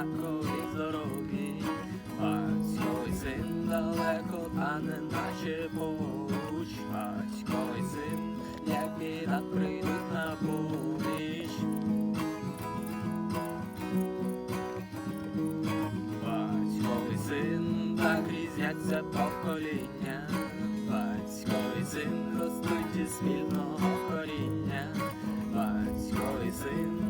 однакові здорові, батько й син далеко, та не наче поруч, батько й син, як біда прийдуть на поміч. Батько й син так різняться покоління, батько й син ростуть із спільного коріння, батько й син.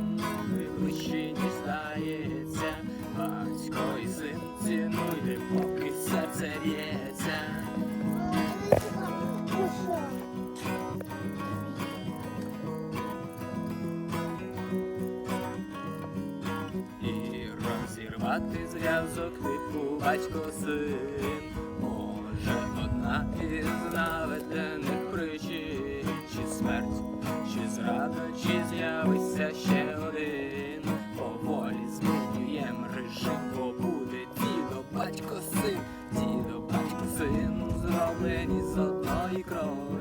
Розірвати зв'язок типу батько син може одна із наведених причин, чи смерть, чи зрада, чи з'явиться ще один. Поволі змінюєм режим, бо буде дідо, батько син, дідо, батько син, зроблені з одної крові.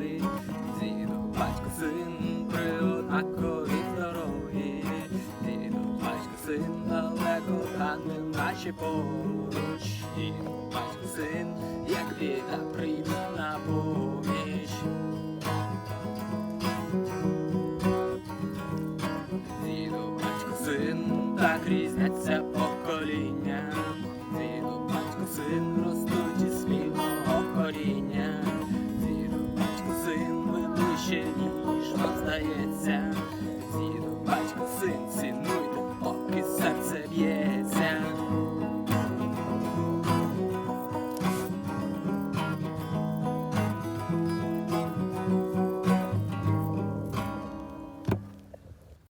не наші поруч і батько син, як біда прийде на поміч. Діду, батько, син, так різняться покоління, Діду, батько, син ростуть із спільного коріння, Діду, батько, син, ви ближче, ніж вам здається.